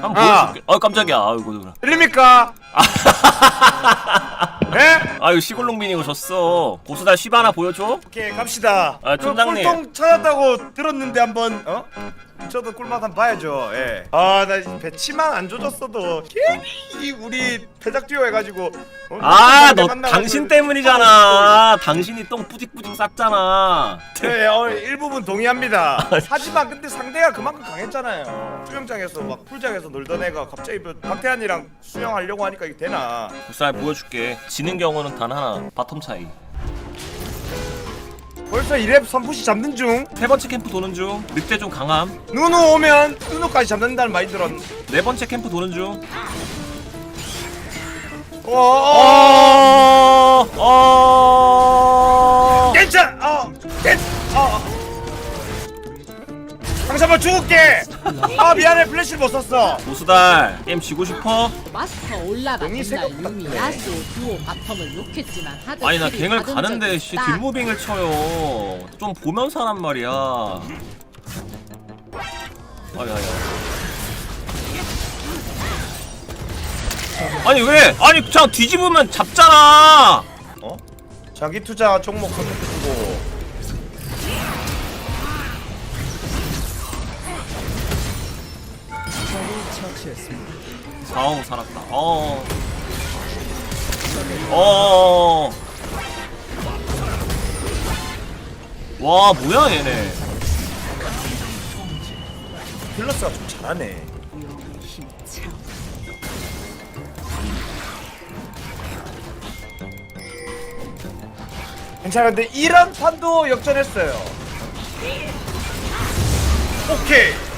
한번 아. 보여줄게 어 깜짝이야 아이고 누나 들립니까? 네? 아유 시골농민이 오셨어 고수달 쉬바 하나 보여줘? 오케이 갑시다. 아, 그 촌장님. 꿀통 찾았다고 들었는데 한번 어? 저도 꿀맛 한번 봐야죠. 예. 아 나 배치만 안 조졌어도 괜히 우리 패작 듀오 해가지고. 어, 아 너 만나가지고 당신 때문이잖아 당신이 똥 뿌직뿌직 쌌잖아 네, 어, 일부분 동의합니다. 하지만 근데 상대가 그만큼 강했잖아요. 수영장에서 막 풀장에서 놀던 애가 갑자기 뭐 박태환이랑 수영하려고 하니까 이게 되나? 고수달 보여줄게 지는 경우는 단 하나 바텀 차이 벌써 2렙 선푸시 잡는 중. 세 번째 캠프 도는 중 늑대 좀 강함 누누 오면 누누까지 잡는다는 말이 들었는데. 네 번째 캠프 도는 중 어, 어, 어, 어. 괜찮. 어, 괜. 어. 당신만 죽을게. 아 미안해 플래시를 못 썼어. 고수달 게임 지고 싶어? 마스터 올라가 생각보다 루미 그래. 야수 두오 바텀을 욕했지만 하드 아니 나 갱을 받은 가는데 적이 씨 있다. 뒷무빙을 쳐요 좀 보면서 하란 말이야 아니 아니 아니 왜 아니 그냥 뒤집으면 잡잖아 어? 자기 투자 종목 선택해주고. 아우 살았다 어. 어. 와 뭐야 얘네 필러스가 좀 잘하네. 괜찮아 근데 이런 판도 역전했어요. 오케이.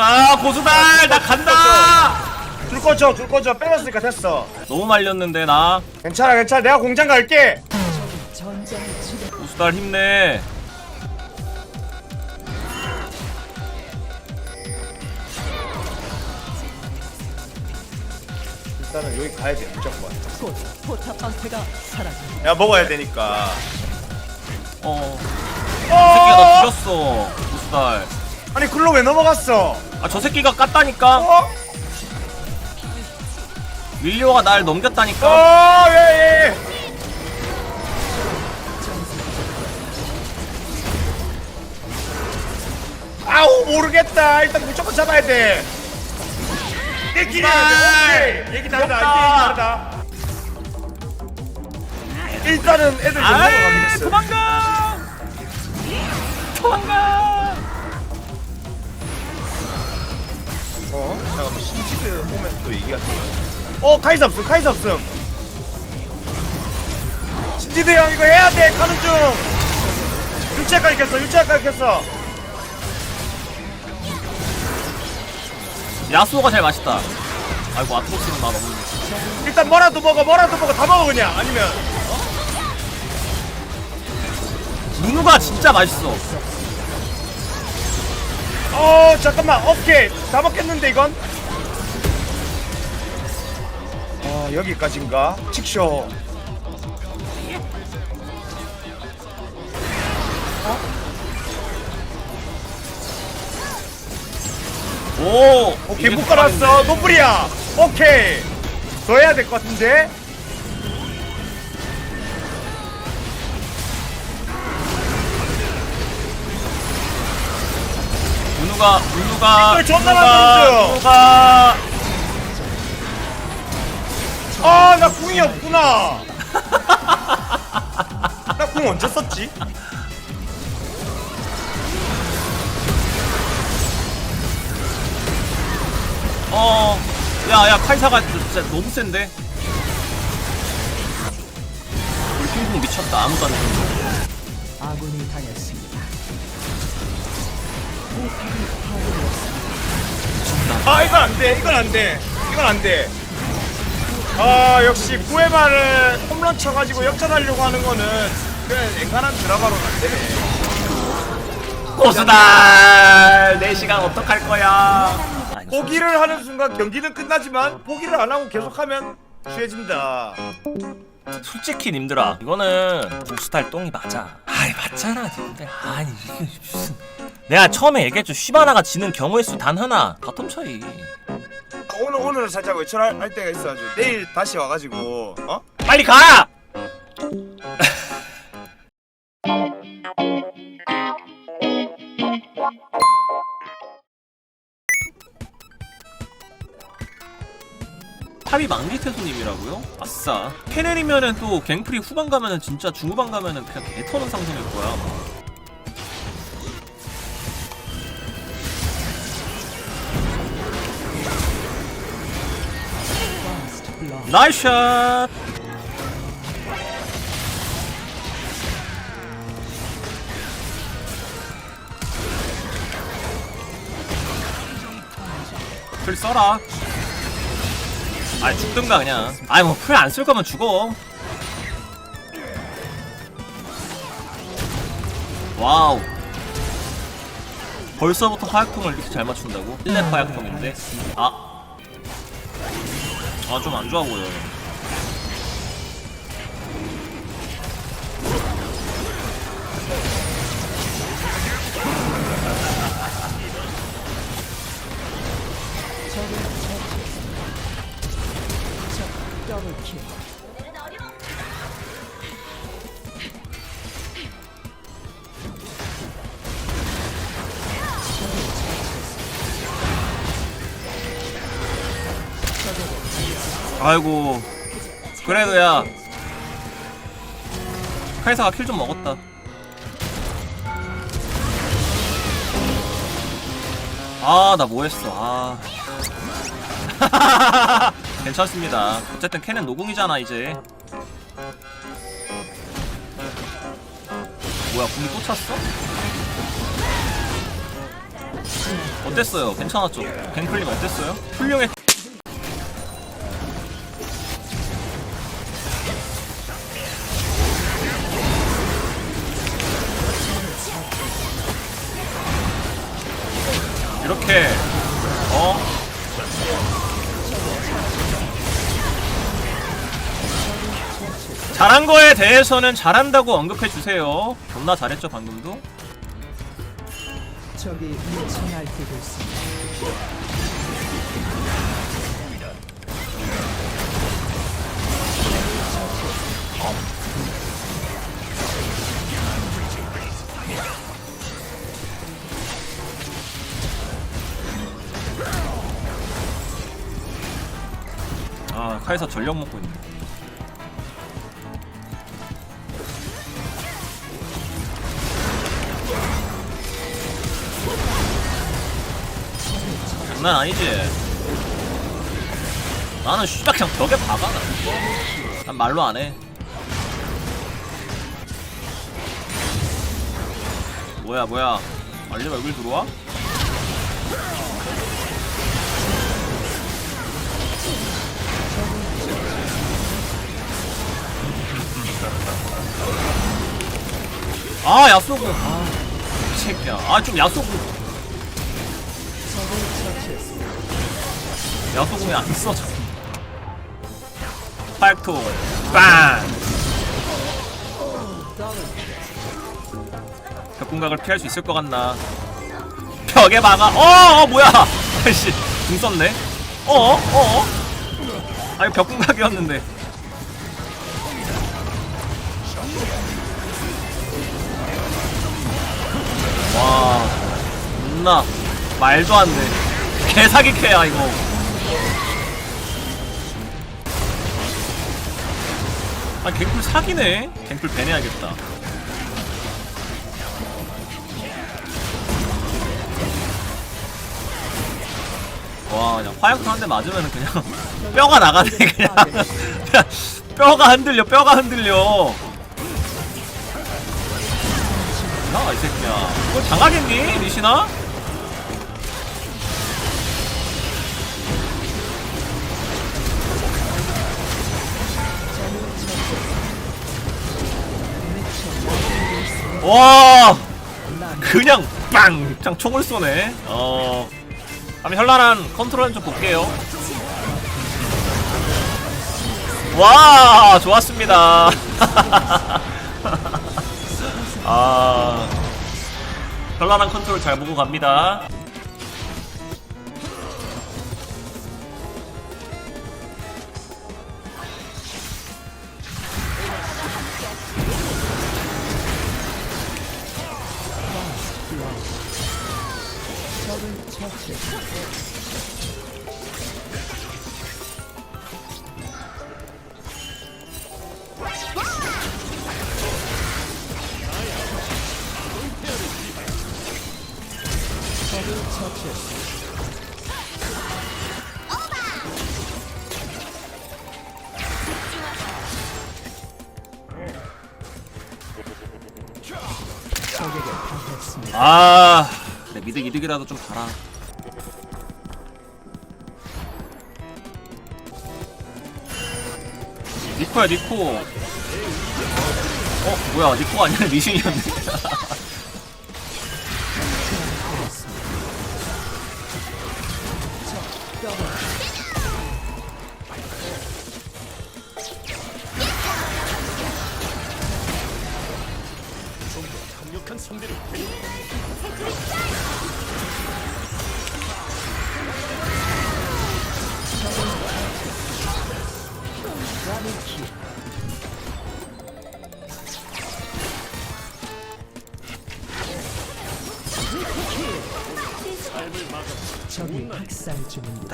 아 고수달 나 간다 줄 거죠 줄 거죠 빼놨으니까 됐어. 너무 말렸는데 나 괜찮아 괜찮아 내가 공장 갈게. 고수달 힘내 일단은 여기 가야 돼 무조건. 곧 포탑 방패가 사라집니다. 야 먹어야 되니까. 어 어! 새끼가 나 죽였어 고수달 아니 글로 왜 넘어갔어? 아 저 새끼가 깠다니까 어? 윌리오가 날 넘겼다니까 어, 예, 예. 아우 모르겠다. 일단 무조건 잡아야 돼. 얘기 다르다. 얘기 다르다. 얘기 다르다. 일단은 애들 좀 넘어가긴 아이 했어. 도망가 도망가 어? 잠깐만 신지드 오면 또 얘기가 돼. 어 카이사 없음 카이사 없음. 신지드 형 이거 해야 돼 가는 중. 유치아까지 켰어 유치아까지 켰어. 야수가 제일 맛있다 아이고 아토스는 맛 없는데 일단 뭐라도 먹어 뭐라도 먹어 다 먹어 그냥 아니면 문우가 진짜 맛있어 어 잠깐만. 오케이. 다 먹겠는데 이건? 어 여기까지인가? 칙쇼. 오 오케이 못 깔았어. 노플이야. 오케이. 더 해야 될 것 같은데 문우가 이걸 존나. 문우가 아 나 궁이 없구나 나 궁 언제 썼지? 어 야야 카이사가 진짜 너무 센데 우리 핑퐁 미쳤다 아무도 안 죽는다 아군이 당했습니다. 아 이건 안돼 이건 안돼 이건 안돼. 아 역시 구에마를 홈런 쳐가지고 역전하려고 하는 거는 그냥 엔간한 드라마로는 안 되네. 고수달 내 시간 어떡할 거야? 포기를 하는 순간 경기는 끝나지만 포기를 안 하고 계속하면 취해진다. 솔직히 님들아 이거는 고수달 똥이 맞아. 아이 맞잖아 님들. 아니 이게 무슨 내가 처음에 얘기했죠 쉬바나가 지는 경우의 수 단 하나 바텀 차이 오늘 오늘은 살짝 외출할 할 때가 있어가지고 내일 다시 와가지고 어? 빨리 가! 탑이 망리태수님이라고요? 아싸 케넨이면은 또 갱프리 후반 가면은 진짜 중후반 가면은 그냥 개터는 상승일 거야 blood. 나이스 샷! 풀 써라. 아 죽든가 그냥. 아이 뭐풀 안 쓸 거면 죽어. 와우. 벌써부터 화약통을 이렇게 잘 맞춘다고? 1렙 화약통인데? 아 아 좀 안 좋아 보여. 아이고. 그래도 야. 카이사가 킬 좀 먹었다. 아, 나 뭐 했어. 아. 괜찮습니다. 어쨌든 캔은 노궁이잖아, 이제. 뭐야, 궁이 또 찼어? 어땠어요? 괜찮았죠? 갱플링 어땠어요? 훌륭했 거에 대해서는 잘한다고 언급해 주세요. 존나 잘했죠 방금도. 적이 미쳐 날뛰고 있습니다. 아 카이사 전력 먹고 있네. 장난 아니지. 나는 씨발 그냥 벽에 박아. 나. 난 말로 안 해. 뭐야 뭐야 알리바 여길 들어와? 아 야쏘고 아 새끼야 아 좀 야쏘고 야쏘공이 안 써져 파이토 빵! 벽공각을 피할 수 있을 것 같나? 벽에 막아 어, 어 뭐야! 아이씨 궁 썼네? 어 어 어어 아 이거 벽공각이었는데. 와, 존나 말도 안 돼. 개사기 캐야 이거. 아 갱플 사기네. 갱플 배내야겠다. 와, 그냥 화약통 한대 맞으면 그냥 뼈가 나가네 그냥. 뼈가 흔들려, 뼈가 흔들려. 나이 새끼야. 이걸 당하겠니, 리시나? 와, 그냥 빵! 그냥 총을 쏘네. 어. 그럼 현란한 컨트롤 좀 볼게요. 와, 좋았습니다. 아. 별난한 컨트롤 잘 보고 갑니다. 처치했습니다. 적을 처치했습니다. 적에게. 아, 그래 미드 이득이라도 좀 봐라. 니코야 니코. 어 뭐야 니코가 아니라 리신이었네.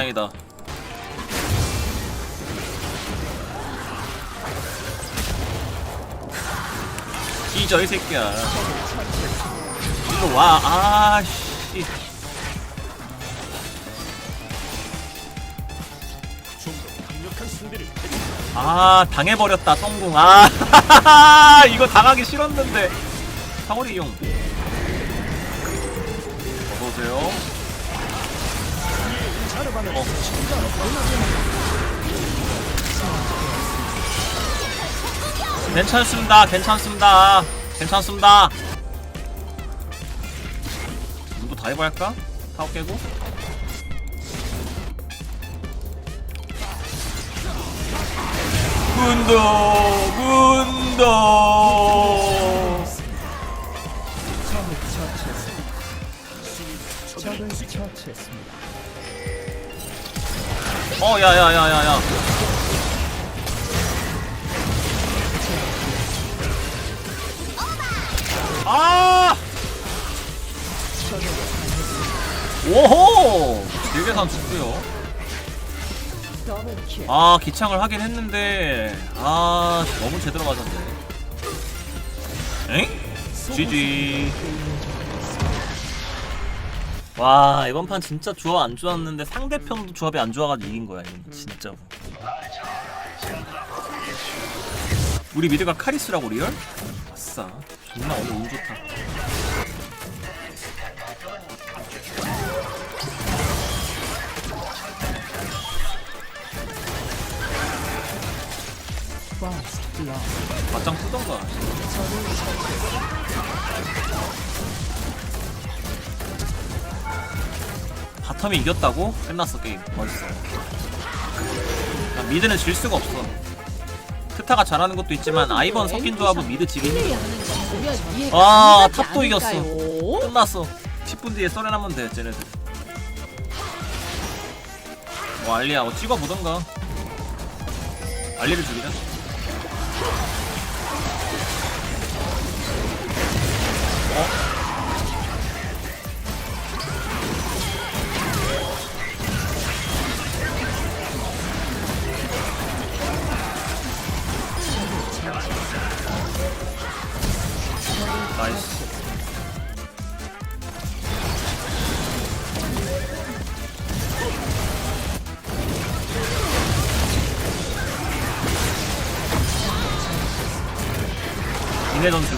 다. 다행이다. 뒤져 이 새끼야. 일로 와. 아 씨. 아 당해버렸다 성공 아 이거 당하기 싫었는데 사거리 이용 어서오세요 어. 괜찮습니다 괜찮습니다 괜찮습니다 문도 다이브 할까? 타워 깨고 문도 문도 적을 처치했습니다. 적을 처치했습니다. 어 야 야 야 야 야 아 오호 길게산 죽고요. 아 기창을 하긴 했는데 아 너무 제대로 맞았네 엥? GG 와 이번 판 진짜 조합 안 좋았는데 상대편도 조합이 안 좋아가지고 이긴 거야 이건 진짜로 우리 미드가 카리스라고 리얼? 아싸 존나 오늘 운 좋다. 맞짱 뜨던가 바텀이 이겼다고? 끝났어 게임. 야, 미드는 질 수가 없어. 트타가 잘하는 것도 있지만 아이번 섞인 조합은 미드 지기 힘들어 아, 탑도 이겼어. 끝났어. 10분 뒤에 썰에 나면 돼 쟤네들. 뭐 알리야 뭐 찍어보던가. 알리를 죽이자 나이스. 이내 전투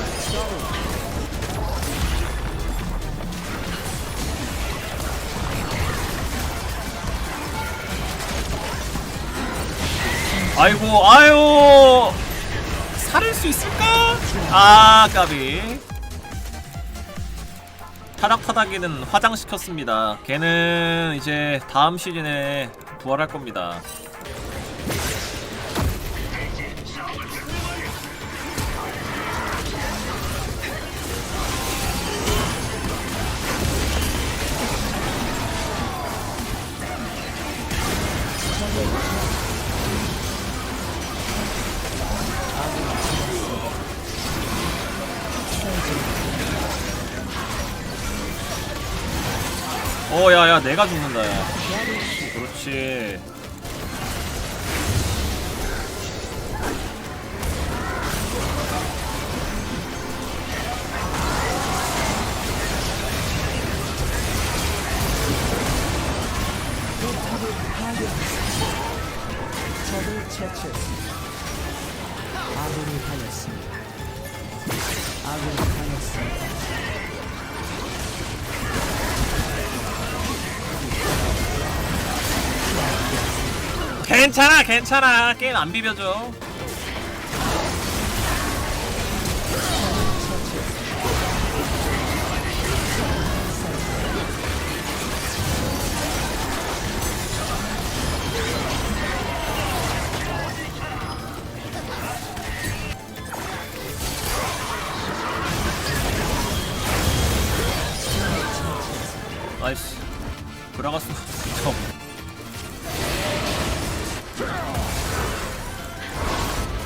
아이고 아유. 살을 수 있을까? 아 까비 파닥파닥이는 화장시켰습니다. 걔는 이제 다음 시즌에 부활할 겁니다. 어, 야, 야, 내가 죽는다, 야. 그렇지. 아군이 당했습니다. 아군이 당했습니다. 괜찮아, 괜찮아. 게임 안 비벼줘. 나이스. 그라가스.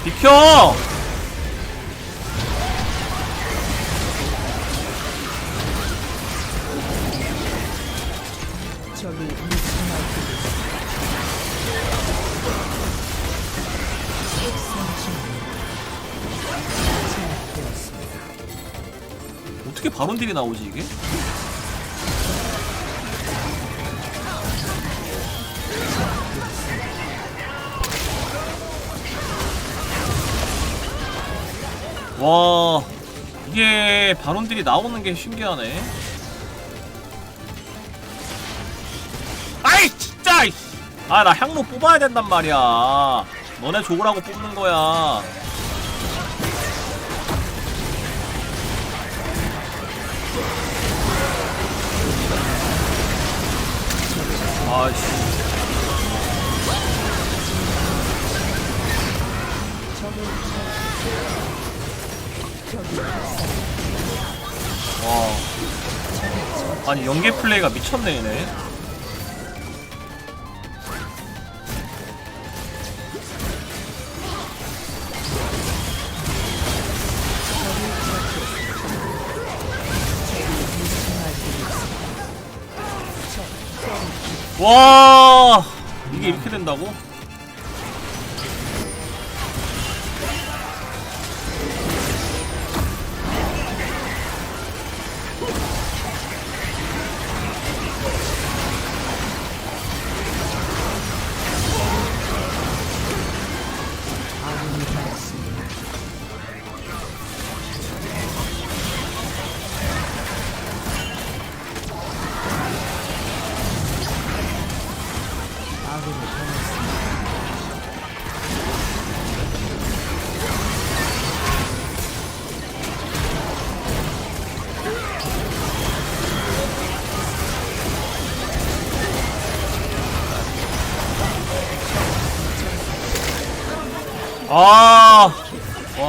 비켜! 어떻게 바론 딜이 나오지 이게? 와 이게 바론 딜이 나오는 게 신기하네. 아이 진짜! 아 나 향로 뽑아야 된단 말이야. 너네 좋으라고 뽑는 거야. 아씨. 와. 아니 연계 플레이가 미쳤네 얘네. 와 이게 이렇게 된다고?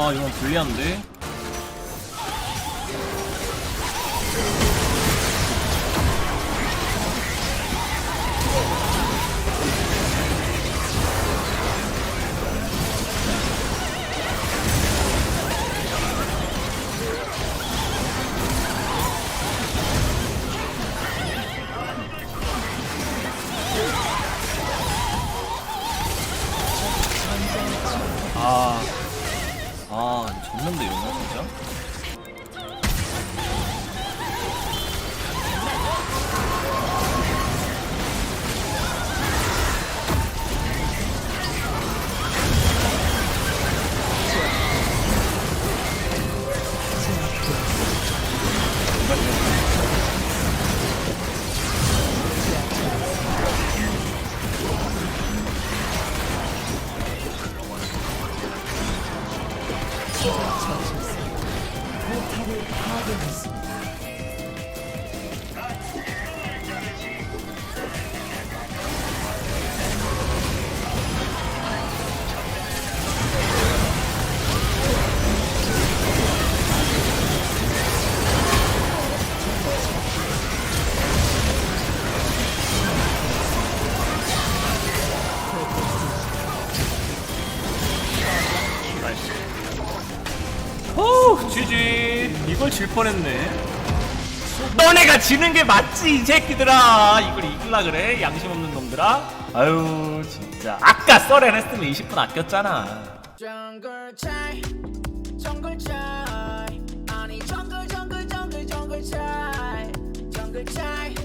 와 이건 불리한데. 이걸 질 뻔했네. 너네가 지는 게 맞지 이 새끼들아 이걸 이길라 그래 양심 없는 놈들아 아유 진짜 아까 썰에 했으면 20분 아꼈잖아 Jungle chai, jungle chai, 아니 jungle jungle jungle jungle chai, jungle chai.